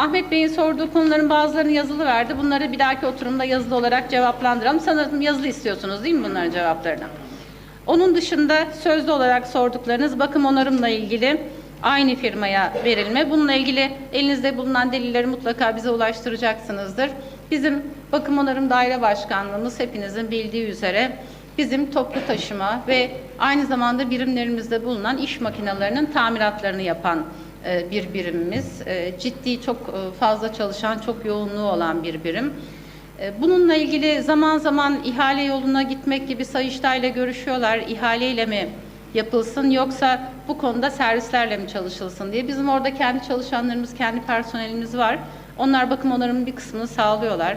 Ahmet Bey'in sorduğu konuların bazılarını yazılı verdi. Bunları bir dahaki oturumda yazılı olarak cevaplandıralım. Sanırım yazılı istiyorsunuz değil mi bunların cevaplarını? Onun dışında sözlü olarak sorduklarınız bakım onarımla ilgili aynı firmaya verilme. Bununla ilgili elinizde bulunan delilleri mutlaka bize ulaştıracaksınızdır. Bizim bakım onarım daire başkanlığımız hepinizin bildiği üzere bizim toplu taşıma ve aynı zamanda birimlerimizde bulunan iş makinelerinin tamiratlarını yapan bir birimimiz. E, Ciddi çok e, fazla çalışan, çok yoğunluğu olan bir birim. E, Bununla ilgili zaman zaman ihale yoluna gitmek gibi Sayıştay'la görüşüyorlar. İhaleyle mi yapılsın yoksa bu konuda servislerle mi çalışılsın diye. Bizim orada kendi çalışanlarımız, kendi personelimiz var. Onlar bakım onarımın bir kısmını sağlıyorlar.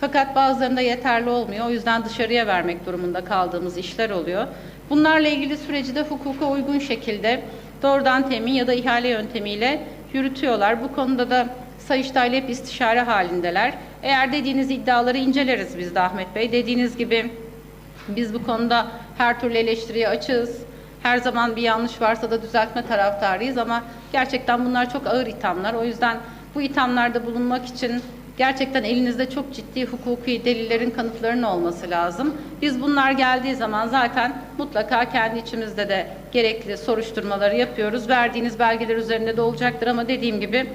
Fakat bazılarında yeterli olmuyor. O yüzden dışarıya vermek durumunda kaldığımız işler oluyor. Bunlarla ilgili süreci de hukuka uygun şekilde doğrudan temin ya da ihale yöntemiyle yürütüyorlar. Bu konuda da Sayıştay'la hep istişare halindeler. Eğer dediğiniz iddiaları inceleriz biz de Ahmet Bey. Dediğiniz gibi biz bu konuda her türlü eleştiriye açığız. Her zaman bir yanlış varsa da düzeltme taraftarıyız ama gerçekten bunlar çok ağır ithamlar. O yüzden bu ithamlarda bulunmak için gerçekten elinizde çok ciddi hukuki delillerin, kanıtlarının olması lazım. Biz bunlar geldiği zaman zaten mutlaka kendi içimizde de gerekli soruşturmaları yapıyoruz. Verdiğiniz belgeler üzerinde de olacaktır ama dediğim gibi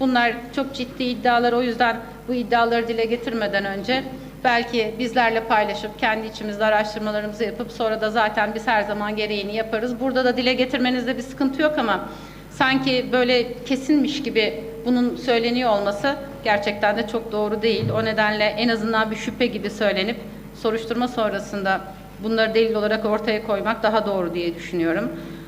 bunlar çok ciddi iddialar. O yüzden bu iddiaları dile getirmeden önce belki bizlerle paylaşıp kendi içimizde araştırmalarımızı yapıp sonra da zaten biz her zaman gereğini yaparız. Burada da dile getirmenizde bir sıkıntı yok ama sanki böyle kesinmiş gibi bunun söyleniyor olması gerçekten de çok doğru değil. O nedenle en azından bir şüphe gibi söylenip soruşturma sonrasında bunları delil olarak ortaya koymak daha doğru diye düşünüyorum.